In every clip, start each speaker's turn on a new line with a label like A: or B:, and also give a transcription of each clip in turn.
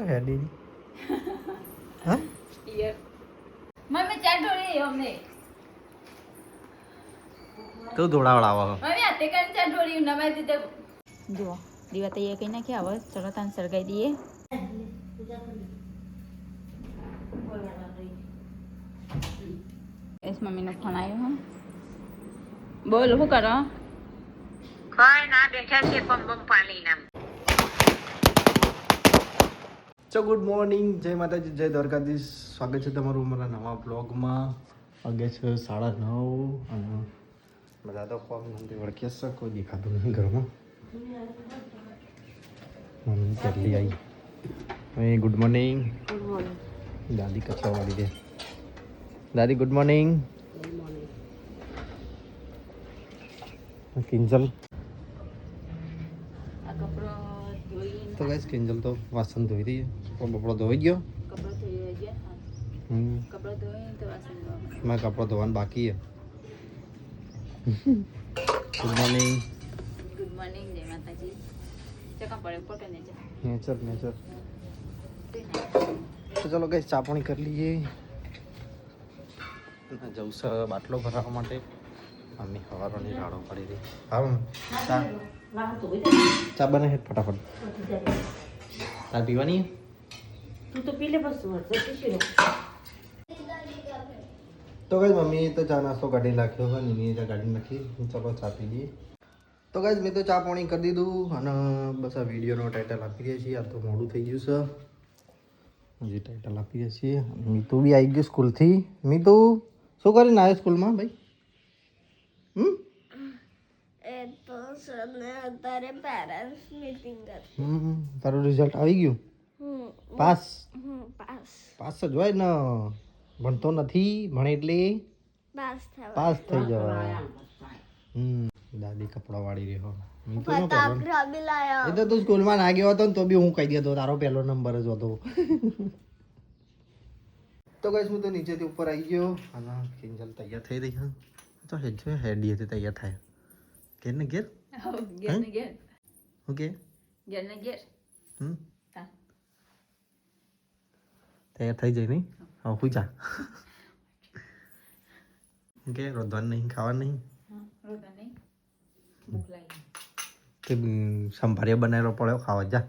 A: ચો દીદી હા
B: મમ્મી ચાટો રે અમને
A: તું ધોળાવડા આવો
B: મમ્મી હાથે કરીને ચાટો રે નમાઈ દીધે જુઓ દીવા તૈયાર કઈ નાખી હવે ચલો તાન સળગાઈ દઈએ એસ મમ્મીનો ફોન આવ્યો હા બોલ શું કરો
C: કઈ ના બેઠા છે પંપ પંપ પાણી નામ
A: ચો ગુડ મોર્નિંગ જય માતાજી જય દ્વારકાધીશ. સ્વાગત છે તમારું મારા નવા બ્લોગમાં વાગે છે સાડા નવ અને બધા તો કોમ નથી વળખ્યા છે કોઈ દેખાતું નહીં ઘરમાં. મમ્મી પહેલી આવી હવે ગુડ મોર્નિંગ દાદી કચરા વાળી દે. દાદી ગુડ મોર્નિંગ કિંજલ
B: આ કપડો ધોઈને
A: તો ગાઈસ કિંજલ તો વાસણ ધોઈ રહી છે બપડો ધોઈ ગયો
B: કપડો ધોઈ ગયા હા
A: હમ
B: કપડો ધોઈને તો વાસણ ધોવા
A: મારે કપડો ધોવાનું બાકી છે ગુડ મોર્નિંગ
B: ગુડ મોર્નિંગ જય માતાજી ચકા પડે પોટે ને જા
A: નેચર નેચર તો ચલો ગઈ ચા પાણી કરી લઈએ ના જવું છે બાટલો ભરાવવા માટે મમ્મી હવારોની રાડો પડી રહી હા મમ્મી. ચા ચા બને હેટ ફટાફટ ચા પીવાની
C: તું તો પીલે બસ
A: તો કઈ મમ્મી તો ચા નાસ્તો કાઢી નાખ્યો હોય નીની ચા કાઢી નાખી ચાલો ચા પી લઈએ તો કઈ મેં તો ચા પાણી કરી દીધું અને બસ આ વિડીયોનો ટાઇટલ આપી દઈએ છીએ આ તો મોડું થઈ ગયું છે હજી ટાઇટલ આપી દઈએ છીએ મી મીતુ બી આવી ગયું સ્કૂલથી મીતુ શું કરીને આવ્યો સ્કૂલમાં ભાઈ હમ
D: તો અત્યારે પેરેન્ટ્સ મીટિંગ હતી.
A: તારું રિઝલ્ટ આવી ગયું? પાસ?
D: પાસ.
A: પાસ જ હોય ને. ભણતો નથી ભણે એટલે
D: પાસ થવા.
A: પાસ થઈ જવાય. હમ દાદી કપડા વાળી રહ્યો એ તો તું સ્કૂલમાં ના ગયો હતો ને તો બી હું કહી દેતો તારો પહેલો નંબર જ હતો. તો કઈ હું તો નીચેથી ઉપર આવી ગયો. અને કિંજલ તૈયાર થઈ રહી હા. તો હેડ છે હેડી હતી તૈયાર થાય. ઘેર ને ઘેર?
B: ઘેર ને ઘેર
A: ઓકે
B: ઘેર ને ઘેર
A: હમ
B: તા
A: તૈયાર થઈ જાય નહીં હો. હુઈ જા કે રોધવાનું નહીં ખાવાનું નહીં?
B: હા
A: કે સંભાળ્યો બનાવેલો પડ્યો ખાવા જા.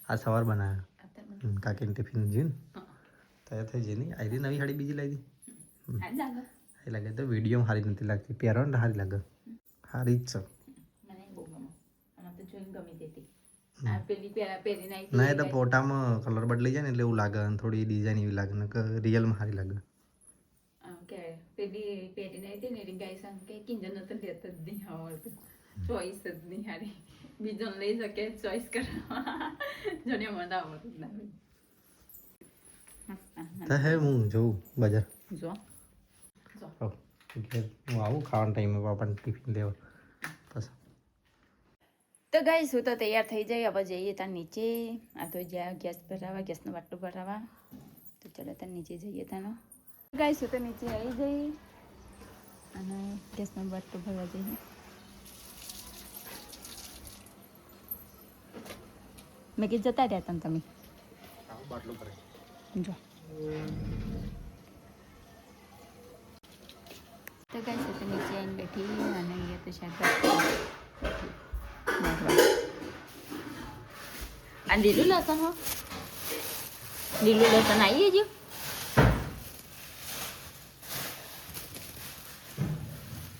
A: આ સવાર બનાવ્યો કાકીને ટિફિન
B: જીન.
A: તૈયાર થઈ જઈ નહીં આવી નવી સાડી બીજી લાવી દીધી
B: જાગો
A: લાગે તો વીડિયો સારી નથી લાગતી. પહેરવાનું હારી સારી લાગે. સારી જ છે. ના તો ફોટામાં કલર બદલાઈ જાય ને એટલે એવું લાગે. અને થોડી ડિઝાઇન એવી લાગે. ને રિયલમાં સારી લાગે.
B: કે પેલી પહેરીને આવી હતી ને એની ગાય સાંગ કે કિંજન તો લેત જ નહીં આવડતું ચોઈસ જ નહીં હારી. બીજો લઈ શકે ચોઈસ કરવા. જોને મને આવડતું જ ના
A: તો હે હું જોઉં બજાર.
B: જો.
A: આવ, ઘેર હું આવું ખાવાના ટાઈમે પાપાને ટિફિન લેવા. પછી
B: તો ગાઈસ હું તો તૈયાર થઈ જાય હવે જઈએ ત્યાં નીચે. આ તો જ્યાં ગેસ ભરાવા ગેસનો બાટલો ભરાવા. તો ચાલો ત્યાં નીચે જઈએ ત્યાંનો. ગાઈસ હું તો નીચે આવી જઈ. અને ગેસનો બાટલો ભરવા જઈએ. મેં કીધું જતા રહ્યા તમે.
A: બાટલું ભરે
B: જો. તો ગાઈસ હું તો નીચે આવીને બેઠી અને અહીંયા તો શાકભાજી આ લીલું લસણ હો લીલું લસણ આવી ગયું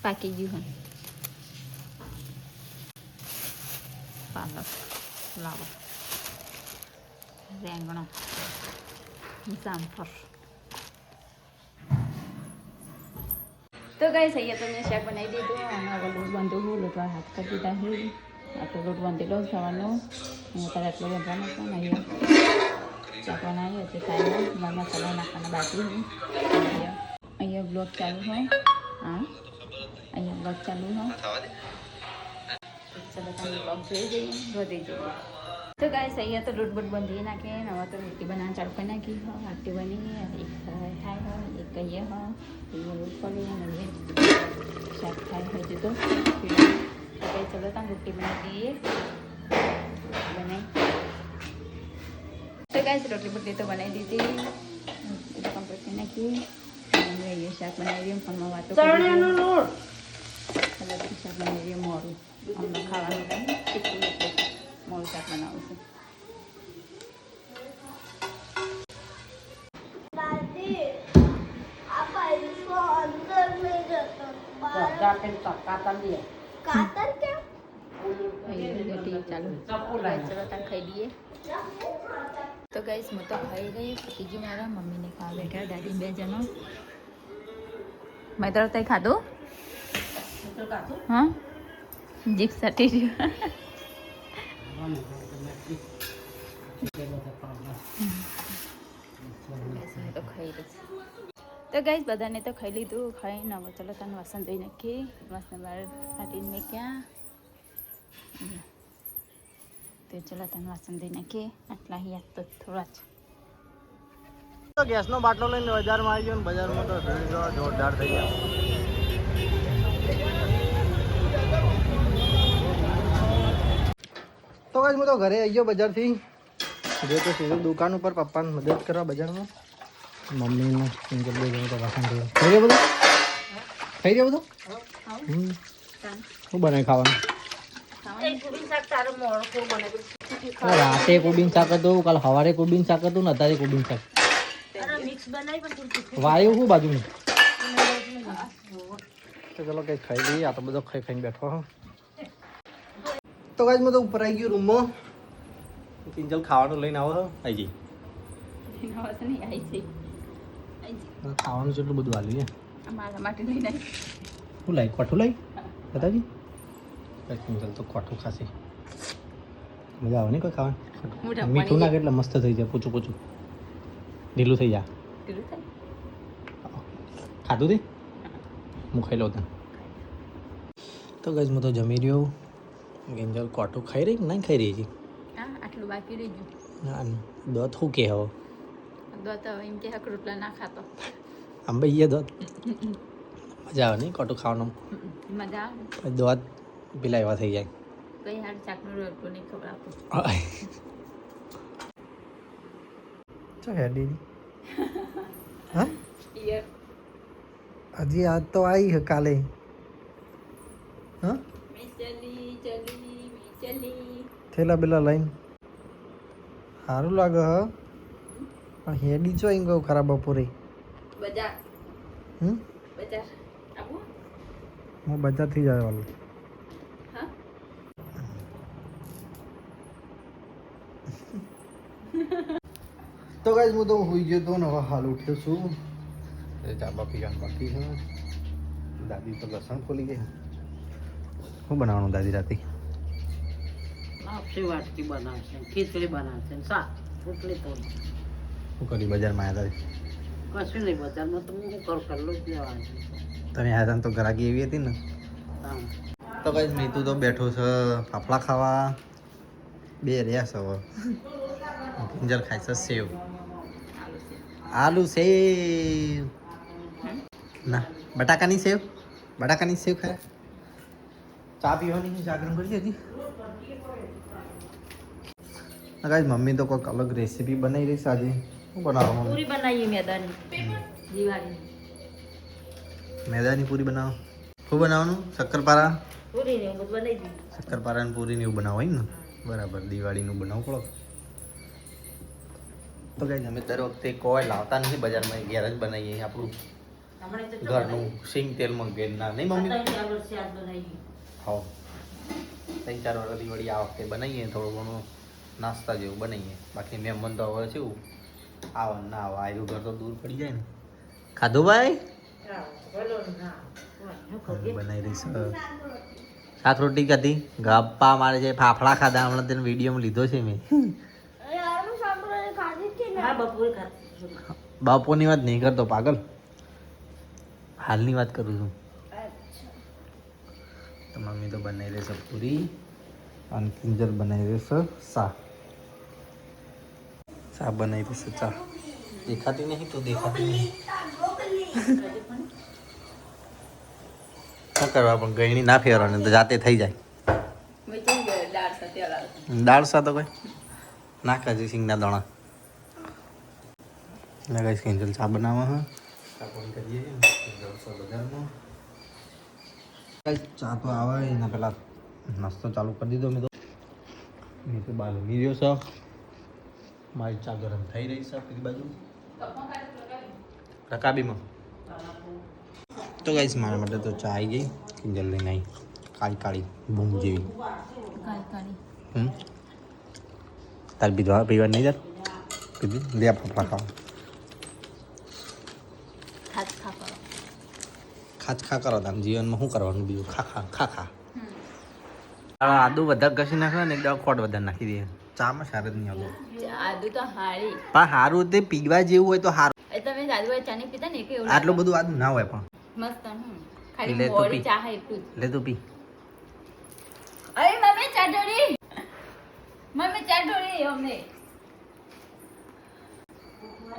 B: પાકી ગયું હે પાલક લાવો રેંગણો જામફળ તો ગઈ અહીંયા તો મેં શાક બનાવી દીધું. અને હવે લોટ બાંધું હું લોટવા હાથ કરી દીધા છે આટલો લોટ બાંધેલો સવારનો હું અત્યારે આટલો બાંધવાનો પણ અહીંયા. શાક બનાવીએ હજી ટાઈમ મારા મસાલા નાખવાના બાકી અહીંયા અહીંયા બ્લોગ ચાલુ હોય. હા. અહીંયા બ્લોગ ચાલુ હોય. ચાલો તમે બ્લોગ જોઈ જઈએ વધી જઈએ. તો ગાઈસ અહીંયા તો લોટ બોટ બંધી નાખે ને હવે તો રોટી બનાવવાનું ચાલુ કરી નાખી હો આટી બની એક થાય હોય એક કહીએ હો એ રોટ પડે અને એ શાક થાય હજુ તો તો કઈ ચલો તમે રોટી બનાવી દઈએ બનાવી તો ગાઈસ રોટલી બોટલી તો બનાવી દીધી એ તો કમ્પ્લીટ કરી નાખી અને અહીંયા શાક બનાવી રહ્યું ફોનમાં વાતો ચણ્યાનો લોટ શાક બનાવી રહ્યું મોડું અમને ખાવાનું ટાઈમ કેટલું એટલે મોડું શાક બનાવું છું તો ગાઈસ હું તો ખાઈ ગઈ ત્રીજી મારા મમ્મીને ખાવા બેઠા દાદી બે જણો મેં તો તઈ ખાધું હા જીપ સટી રહ્યું તો ખાઈ રહી તો ગાઈસ બધાને તો ખાઈ લીધું. ખાઈ ન ચલો તને વાસણ ધોઈ નાખી મસ્ત બહાર કાઢીને મેં ક્યાં તો ચલો તને વાસણ ધોઈ નાખીએ. આટલા યાદ તો થોડા જ.
A: તો ગેસનો બાટલો લઈને બજારમાં આવી ગયો ને બજારમાં તો જોરદાર થઈ ગયા. તો કઈ હું તો ઘરે આવી ગયો બજારથી. જે તો સીધું દુકાન ઉપર પપ્પાને મદદ કરવા બજારમાં. મમ્મીને સિંગલ બે જણ તો વાસણ ધોયા. થઈ ગયું બધું? થઈ ગયું બધું? શું બનાવી ખાવાનું? રાતે કોબીન શાક હતું, કાલ સવારે કોબીન શાક હતું ને અત્યારે કોબીન શાક. વાયુ શું બાજુ તો ચલો કઈ ખાઈ લઈએ, આ તો બધો ખાઈ ખાઈને બેઠો હું. તો કાંઈ હું તો ઉપર આવી ગયો રૂમમાં. કિંજલ ખાવાનું લઈને આવો જઈ. ખાવાનું છે એટલું બધું હાલ્યું છે
B: મારા માટે લઈને આવી
A: શું લાવી કોઠું લાવી બતાવજી. કિંજલ તો ખોટું ખાશે. મજા આવે ને કોઈ
B: ખાવા
A: ખાવાનું મીઠું નાખે એટલે મસ્ત થઈ જાય પૂછું પૂછું ઢીલું થઈ જાય? ખાધું તે? હું. ખાઈ લઉં તને. તો ગજ હું તો જમી રહ્યો. ગેંજલ કોટું ખાઈ રહી કે નહીં ખાઈ રહી છે
B: હા આટલું બાકી રહી ગયું.
A: ના દોત શું કે હવે?
B: દોત હવે એમ કે રોટલા ના ખાતો.
A: આમ ભાઈ દોત? મજા આવે નહીં કોટું ખાવાનું?
B: મજા આવે.
A: દોત પેલા એવા થઈ જાય.
B: કઈ હાડ ચાકનું રોટલું નહીં ખબર આપું.
A: ચો હેડી હા? હજી આજ તો આવી કાલે. હા? થેલા બેલા લઈને. સારું લાગે હ. પણ હેડી છો એમ કહું ખરાબ બપોરે.
B: બજાર.
A: હમ?
B: બજાર. આવું.
A: હું બજારથી જ આવ્યો તો ગાઈસ હું તો હોઈ ગયો તો ને હવે હાલ ઉઠ્યો છું. એ બાકી બાકી છે. દાદી તો લસણ ખોલી ગઈ. શું બનાવવાનું દાદી રાતે?
E: લાપસી વાટકી બનાવશે ખીચડી બનાવશે શાક રોટલી તો
A: શું કરી બજારમાં આવ્યા દાદી?
E: કશું નહીં બજારમાં તો હું કર કરલું જ લેવાનું
A: તમે આવ્યા તો ગ્રાહકી એવી હતી ને? તો ગાઈસ મીતુ તો બેઠો છે ફાફડા ખાવા. બે રહ્યા છે હવે. ખાય છે સેવ. આલુ સેવ. ના બટાકાની સેવ? બટાકાની સેવ ખાય? ચા પીવાની જાગરણ કરી હતી ગાઈસ મમ્મી તો કોઈક અલગ રેસીપી બનાવી રહી છે આજે. શું બનાવવાનું
E: પૂરી બનાવીએ મેદાની. દિવાળી.
A: મેદાની પૂરી બનાવો. શું બનાવવાનું? શક્કરપારા?
E: પૂરી ને બનાવી દીધું
A: શક્કરપારા ને પૂરી ને એવું બનાવો ને? બરાબર દિવાળીનું બનાવવું પડે તો કઈ અમે દર વખતે કોઈ લાવતા નથી બજારમાં ઘેર જ બનાવીએ. આપણું ઘરનું સિંગ તેલમાં ઘેરના નહીં મમ્મી?
E: બનાવી
A: ત્રણ ચાર વર્ષ વળી આ વખતે બનાવીએ થોડું ઘણું નાસ્તા જેવું બનાવીએ. બાકી મહેમાન તો હવે શું આવો ના આવો. આવ્યું ઘર તો દૂર પડી જાય ને. ખાધું ભાઈ? બનાવી રહી શાક રોટી ખાધી? ગપ્પા મારે છે ફાફડા ખાધા હમણાં તેને વિડીયોમાં લીધો છે મેં. બાપોની વાત નહીં કરતો પાગલ. હાલની વાત કરું છું. તો મમ્મી તો બનાવી રહેશે પૂરી. અને કિંજલ બનાવી રહેશે શા શા બનાવી રહેશે ચા. દેખાતી નહીં તો દેખાતી નહીં. શું કરવા પણ ગયણી ના ફેરવાની તો જાતે થઈ જાય.
B: દાળ સાથે
A: તો કોઈ? નાખા છે સિંગના દાણા. લગાવીશ કઈ કેન્જલ ચા બનાવવા હા. ચા પણ કરીએ બજારમાં. ચા તો આવે એના પહેલાં નાસ્તો ચાલુ કરી દીધો મેં તો. મેં તો બાર ઉમી રહ્યો છે. મારી ચા ગરમ થઈ રહી છે પેલી બાજુ. રકાબીમાં. તો ગાઈસ મારા માટે તો ચા આવી ગઈ. કિંજલ લઈને આવી કાળી કાળી ભૂમ જેવી. તાર પીધવા પીવા નહીં જાત? પીધી? લે પપ્પા ખાવા
B: હાથ ખા કરો
A: ખાચ ખા કરો તમે જીવનમાં શું કરવાનું બીજું? ખાખા ખા ખા ખા. આદુ બધા ઘસી નાખે ને એકદમ ખોટ વધારે નાખી દે. ચામાં સાર નહીં આવું.
B: આદુ તો હારી.
A: પણ સારું તે પીવા જેવું હોય તો સારું
B: તમે આદુ વાળી ચા નહીં પીતા ને? કે એવું
A: આટલું બધું આદુ ના હોય પણ.
B: મસ્ત ખાલી મોડી ચા હે એટલું
A: લે તો પી.
B: અરે મમ્મી ચા ઢોળી. મમ્મી ચા ઢોળી અમને.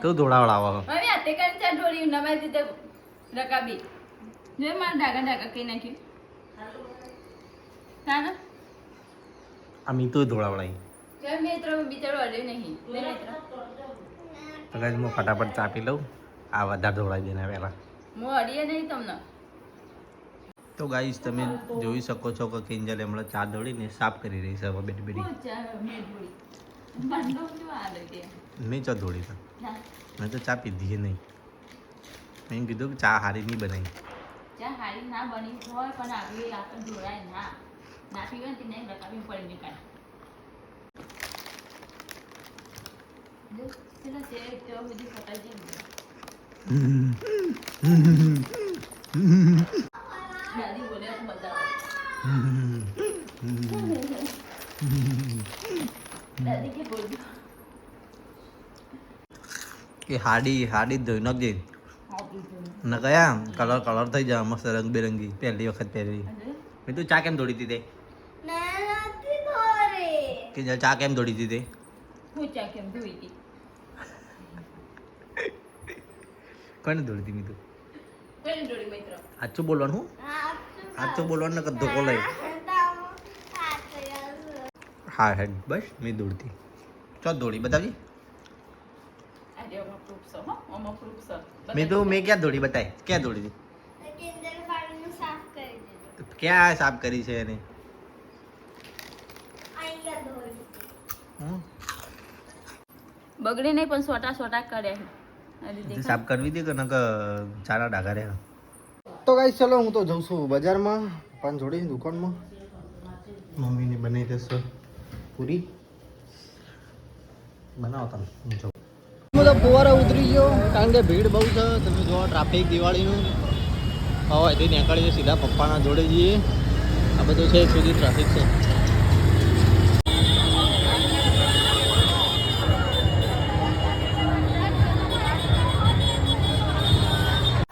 A: તો ધોળાવડા આવો.
B: મમ્મી આતે કરી ચા ઢોળી? નમાઈ દીધે રકાબી. જો મારા ડાગા ડાગા કઈ નાખ્યું.
A: ધોળાવડાઈ
B: જો મિત્ર બિચારો અડે નહીં.
A: હું ફટાફટ ચાપી લઉં. આ વધારે ધોળાઈ દેના પહેલાં
B: હું અડીએ નહીં તમને.
A: તો ગાઈસ તમે જોઈ શકો છો કે કિંજલ હમણાં ચા દોડીને સાફ કરી રહી છે હવે બેટી બેટી
B: હું ચા
A: દોડી. તો મેં તો ચા પીધી નહીં. મેં કીધું કે ચા હારી નહીં બનાવી.
B: ચા હારી ના બની હોય પણ આવી આપણે જોડાય ના. ના પીવે ને તેને રકાબી પડી નહીં કાઢ પેલા જાય દાદી બોલે તો દાદી કે બોલજો.
A: કે હાડી હાડી ધોઈ નાખજે. ન કયા કલર કલર થઈ જાય મસ્ત રંગબેરંગી પહેલી વખત પહેરી મેં તું ચા કેમ દોડી દીધી કે ચા કેમ દોડી દીધી
B: હું ચા કેમ ધોઈ હતી
A: કોને દોડી દીધી તું
B: કઈ જોડી મિત્ર
A: સાચું બોલવાનું હું સાચું બોલવાનું ને ધોકો લઈ હા હેડ બસ મેં દોડતી ચો દોડી બતાવજી
B: આજે ઓમાં પ્રૂફ છે હો ઓમાં પ્રૂફ છે
A: મેં તો મેં ક્યાં દોડી બતાવી? ક્યાં દોડી હતી?
D: કિંજલ પાણીનું સાફ કરી દીધું
A: ક્યાં સાફ કરી છે એને?
B: બગડી નહીં પણ સોટા સોટા
A: કર્યા સાફ કરવી હતી કે નક ચાના ડાઘા રહ્યા? તો ગાઈ ચલો હું તો જઉં છું બજારમાં પાન જોડી દુકાનમાં. મમ્મીને બનાવી દેશો. પૂરી. બનાવો તમે. તો ફુવારા ઉતરી ગયો. કારણ કે ભીડ બહુ છે. તમે જોવા ટ્રાફિક દિવાળીનું. હવે અહીંથી નીકળીએ સીધા પપ્પાના જોડે જઈએ. આ બધું છે સુધી ટ્રાફિક છે.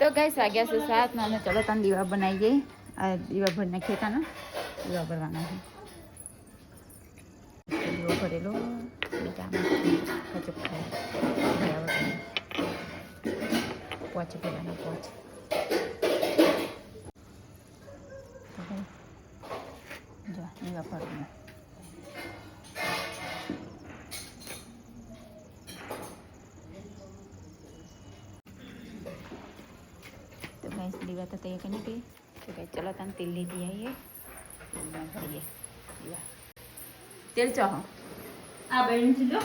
B: તો ગઈ વાગ્યા છે સાત ને ચલો તને દીવા બનાવી ગઈ આ દીવા ભરી નાખીએ દીવા ભરવાના છે. દીવો ભરેલો. બીજામાં હજુ પહોંચી પેલાનો પહોંચ જો એવા પગમાં તો ગેસ દીવા તો તૈયાર કરી હતી તો ગઈ ચલો તમે તેલ લીધી આવીએ ભરીએ દીવા તેલ ચાહો
E: આ બેન જો.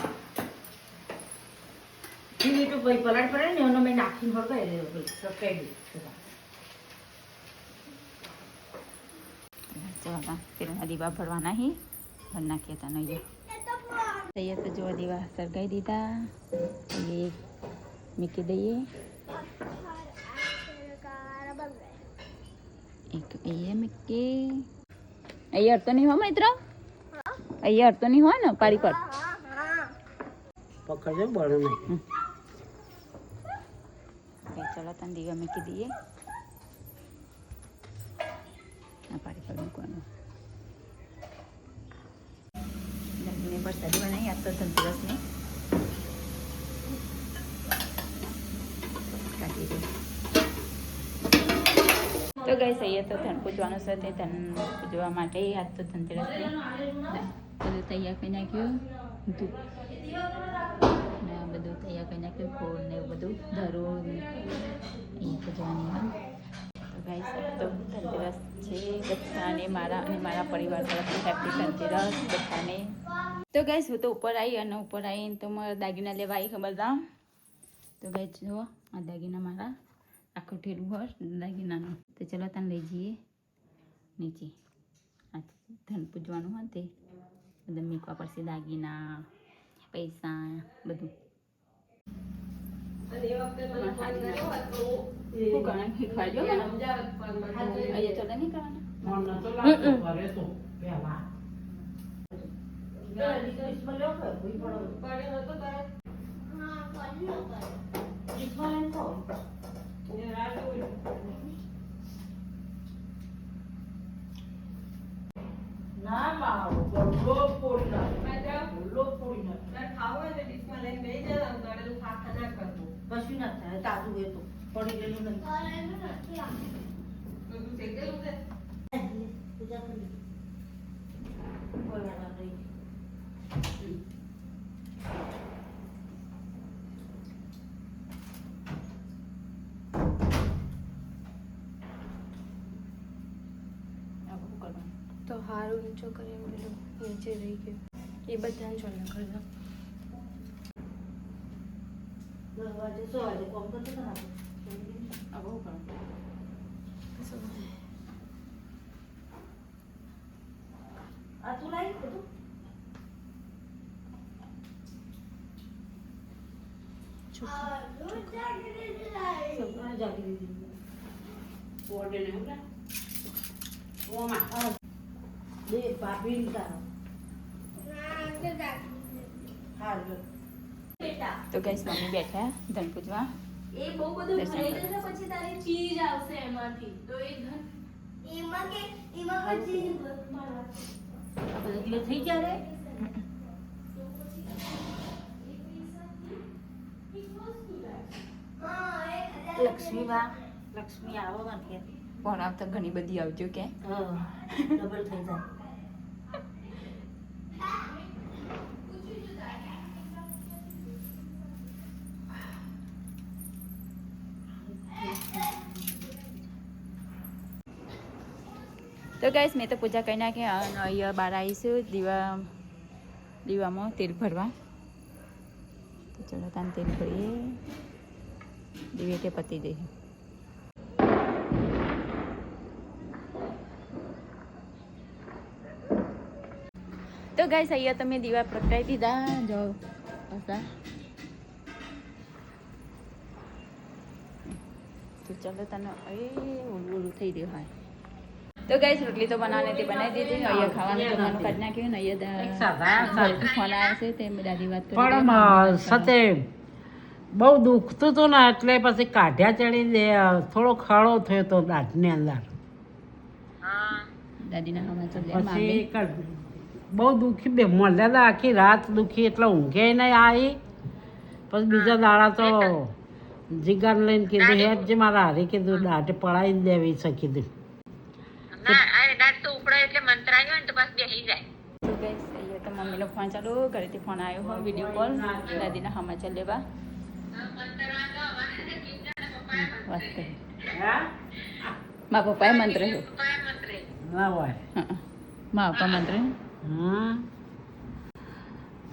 E: ધીમે તો ભાઈ પલટ પડે ને એનો મેં નાખીને હળગાવી દેવો ભાઈ
B: ચકાઈ દીધું દીવા ભરવાના દીધા. એ દઈએ. એક એ મૂકી અહીંયા અડતો નહીં હો મિત્ર. અહીંયા અડતો નહીં હોય ને પાડી પર.
E: પકડજો બળે નહીં
B: ચલો, તને દીવા મૂકી દઈએ. પાડી પર મૂકવાનું. દાદીને પ્રસાદી બનાવી આજ તો ધનતેરસની. કાઢી દે. તો ગઈ સૈયદ તો ધન પૂજવાનું છે, તે ધન પૂજવા માટે આજ તો ધનતેરસની. બધું તૈયાર કરી નાખ્યું. કરી ફૂલ ને બધું ધરો એ પૂજવાની તો ગાઈસ તો ધનતેરસ છે બધાને મારા અને મારા પરિવાર તરફથી હેપી ધનતેરસ બધાને. તો ગાઈસ હું તો ઉપર આવી અને ઉપર આવીને તો મારા દાગીના લેવા આવી ખબર દામ તો ગાઈસ જુઓ, આ દાગીના મારા. આખું ઠેલું હોય દાગીનાનું. તો ચલો તને લઈ જઈએ. નીચે. આ ધન પૂજવાનું હોય તે. બધું મૂકવા પડશે દાગીના, પૈસા, બધું. શું કરવાનું? શીખવાડજો મને. અહીંયા ચલો નહીં કરવાના
D: હા કોણ નો કરે
E: ના માવો ગળો પોડી નાખો ગળો પોડી નાખો કશું ના થાય તાજું એ તો પડી ગયેલું નહીં
D: કરેલું નથી આમ.
E: પૂજા કરી કોઈ વાંધો નહીં
B: આવું શું કરવાનું
F: તો હારું ઊંચો કરી એમ પેલું નીચે રહી ગયું એ બધાને જોઈને કરતા
E: દસ વાગે સો વાગે કોમ કરતો હતો ને આપણે.
B: આવું શું કરવાનું
E: આ તું લાવી બધું
D: આ દૂધ જાગીરી લાવી.
E: સગુણા જાગી દીધી ઓરડે ને ઉડા ઓમાં બે ભાભી ને તારો
D: ના, તો જાગીરી.
B: તો ગઈશ મમ્મી બેઠા ધન પૂજવા.
F: એ બહુ બધું ભરાઈ જશે પછી તારી ચીજ આવશે એમાંથી. તો એ ધન
D: એમાં કે એમાં પછી
E: આ બધા થઈ ગયા રે
D: હા એક હજાર
E: લક્ષ્મી વા લક્ષ્મી આવો કે
B: પણ આવતા ઘણી બધી આવજો કે.
E: ડબલ થઈ જાય.
B: તો ગાઈશ મેં તો પૂજા કરી નાખી અને અહીંયા બહાર આવીશું દીવા, દીવામાં તેલ ભરવા. તો ચલો તાન તેલ ભરીએ. દીવે કે પતી જઈએ તો ગાઈસ અહીંયા તમે દીવા પ્રગટાવી દીધા. જો, પાછા. તો ચલો તને, એ ઓલું ઓલું થઈ રહ્યું હોય. તો ગાઈસ રોટલી તો બનાવવાની તે બનાવી દીધી. અહીંયા ખાવાનું જમવાનું કાઢી નાખ્યું. ને અહીંયા દા- ફોન આવ્યો છે તે દાદી વાત કરી
G: પણ સતે બહુ દુખતું હતું ને એટલે પછી કાઢ્યા ચડી દે થોડો ખાડો થયો હતો દાંતની અંદર.
C: હા.
B: દાદીના
G: પછી બહુ દુખી બે મળ્યા આખી રાત દુખી એટલે ઊંઘે નહીં આવી. પછી બીજા દાડા તો જીગાર લઈને કીધું હેડ જે મારા હારી કીધું દાઢ પડાવી દેવી છે કીધું.
C: ના અરે દાંત તો ઉપડાય એટલે મંત્ર આવ્યો ને તો બસ બેસી જાય.
B: તો ગાઈસ અહીંયા તો મમ્મીનો ફોન ચાલુ ઘરેથી ફોન આવ્યો હોય વીડિયો કોલ દાદીના સમાચાર લેવા. મા પપ્પાએ મંત્ર મા પપ્પા મંત્ર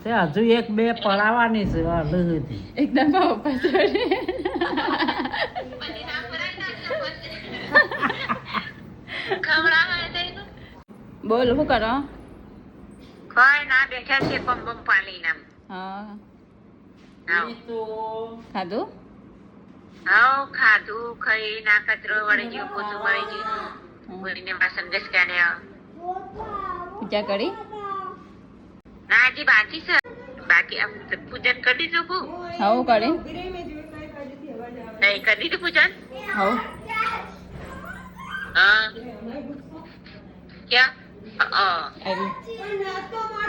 G: તે હજુ એક બે પડાવવાની છે
B: એકદમ પપ્પા બોલ શું કરો?
C: કોઈ ના બેઠા છે પમ પમ પાલી નામ
B: હા. ખાધું?
C: આવ ખાધું ખાઈ ના કચરો વળી ગયો પોતું વળી ગયું.
B: હં.
C: કોઈને વાસણ ઘસકાને.
B: પૂજા કરી?
C: ના હજી બાકી છે. બાકી આમ પૂજન કરી દીધું કુ
B: હવું કરી.
C: નહીં કરી દીધું પૂજન? હા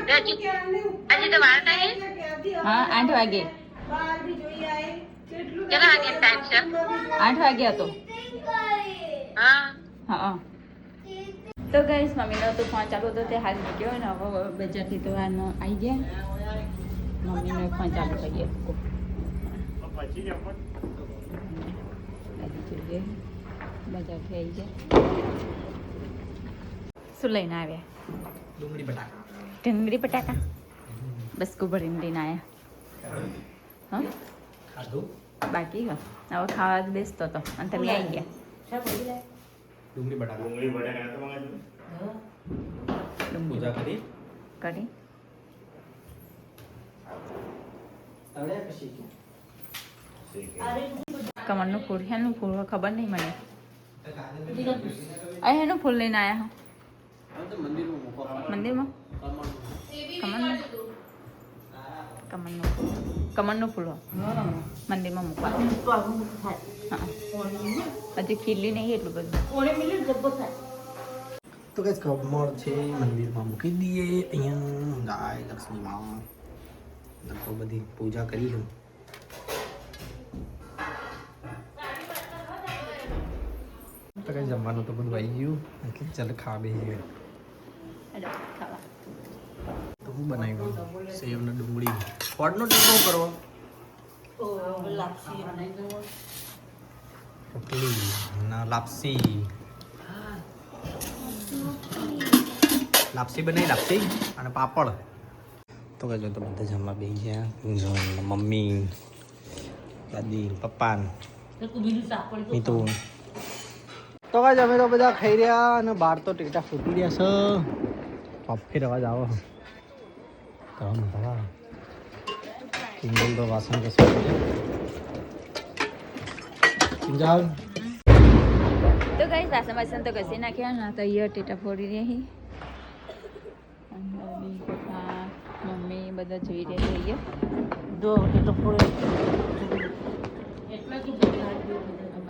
C: હજી હજી તો વાર નહીં
B: હા આઠ વાગે
C: કેટલા વાગે ટાઈમ છે
B: આઠ વાગે હતો
C: હા
B: હા તો ગઈશ મમ્મીનો તો ફોન ચાલુ હતો તે હાલ મૂક્યો ને હવે બજારથી તો આનો આવી ગયા મમ્મીનો ફોન ચાલુ કરીએ જોઈએ બજારથી થઈ ગયા શું લઈને આવ્યા?
A: ડુંગળી બટાકા.
B: ડુંગળી બટાકા? બસ ભરીને લઈને આવ્યા હા?
A: ખાધું?
B: બાકી હો હવે ખાવા બેસતો હતો અને તમે આવી ગયા?
A: ડુંગળી બટાકા.
B: ડુંગળી
A: પૂજા કરી?
B: કરી. કમળનું ફૂલ. હેનું ખબર નહીં મને. અહીં હેનું ફૂલ લઈને આવ્યા
A: મંદિરમાં
B: મંદિરમાં કમળનું કમળનું ફૂલ ફૂલ મંદિરમાં મૂકવા હા હજી ખીલી નહીં એટલું બધું
A: તો કઈ કમળ છે મંદિરમાં મૂકી દઈએ અહીંયા ગાય લક્ષ્મી માં બધી પૂજા કરી હું તો કઈ જમવાનું તો બધું આવી ગયું. એટલે ચાલ ખાવા તો હું બનાવ્યું? સેવ ને ડુંગળી. ફોડનો ટીકો કરવો રોટલી ના લાપસી. લાપસી બનાવી લાપસી અને પાપડ. તો કહેજો તો બધા જમવા બેસી ગયા. મમ્મી દાદી પપ્પા મિતુન. તો કાજ અમે તો બધા ખાઈ રહ્યા અને બહાર તો ટેટા ફૂટી રહ્યા છે. પપ્પી અવાજ આવો. કામ ભલા કિંજલ તો વાસણ કશું કિંજલ?
B: તો કઈ વાસણ વાસણ તો ઘસી નાખ્યા ના તો અહીંયા ટેટા ફોડી રહી અને મમ્મી બધા જોઈ રહ્યા અહીંયા.
G: જો
B: ટેટા ફૂટી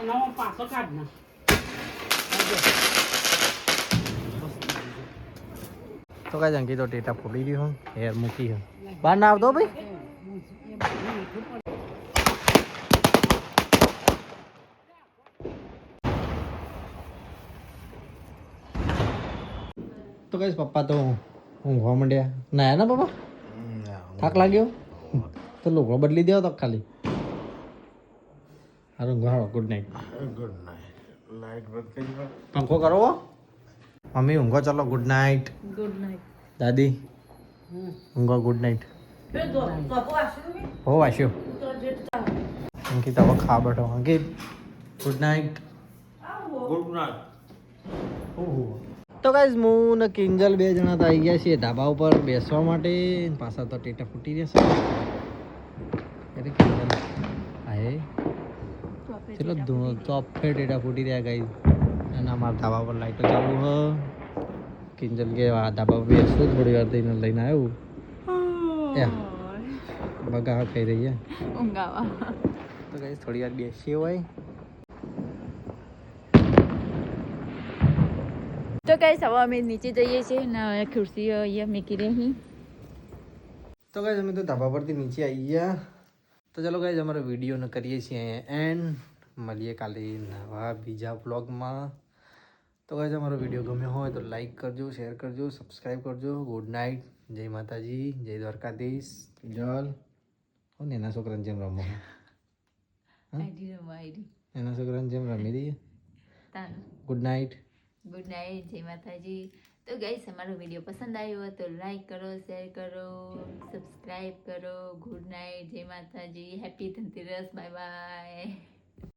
G: એનો પાછો કાઢ ના
A: તો કાંઈ અંકી તો ટેટા ફૂટી રહ્યું હેર મૂકી હે બહાર ના આવતો ભાઈ તો કઈશ પપ્પા તો ઊંઘવા માંડ્યા. નાયા ના બાબા થાક લાગ્યો? તો લોકો બદલી દેવો તો ખાલી. હારું ઊંઘવા ગુડ નાઇટ ગુડ નાઇટ પંખો કરો મમ્મી ઊંઘો ચાલો. ગુડ નાઇટ
G: ગુડ નાઇટ
A: દાદી ઊંઘો. ગુડ નાઇટ હો વાસ્યો અંકિત હવે ખા બેઠો. Ankit good night good night તો ગાઈઝ હું ને કિંજલ બે જણા તો આવી ગયા છીએ ધાબા ઉપર બેસવા માટે. પાછા તો ટેટા ફૂટી જશે. અરે કિંજલ. હાય. ચલો ચોફે ટેટા ફૂટી રહ્યા ગાઈઝ અને અમારા ધાબા પર લાઈટો ચાલુ હ. કિંજલ કે આ ધાબા પર બેસું થોડી વાર થઈને લઈને આવ્યું બગા ખાઈ રહી છે.
B: ઊંઘાવા.
A: તો ગાઈઝ થોડી વાર બેસીએ હોય.
B: તો કઈ હવે અમે નીચે જઈએ છીએ ને ખુરશીઓ અહીંયા મૂકી રહી
A: તો કઈ અમે તો ધાબા પરથી નીચે આવી ગયા. તો ચાલો કઈ અમારો વિડીયોને કરીએ છીએ એન્ડ મળીએ કાલે નવા બીજા બ્લોગમાં તો કઈ અમારો વીડિયો ગમ્યો હોય તો લાઈક કરજો શેર કરજો સબસ્ક્રાઈબ કરજો. ગુડ નાઇટ જય માતાજી જય દ્વારકાધીશ. જલ. હું એના છોકરાને જેમ રમો. એના છોકરાને જેમ રમી દઈએ. ગુડ નાઇટ
B: ગુડ નાઇટ જય માતાજી. તો ગાઈસ અમારો વીડિયો પસંદ આવ્યો તો લાઈક કરો શેર કરો સબસ્ક્રાઈબ કરો. ગુડ નાઇટ જય માતાજી. હેપી ધનતેરસ. Bye bye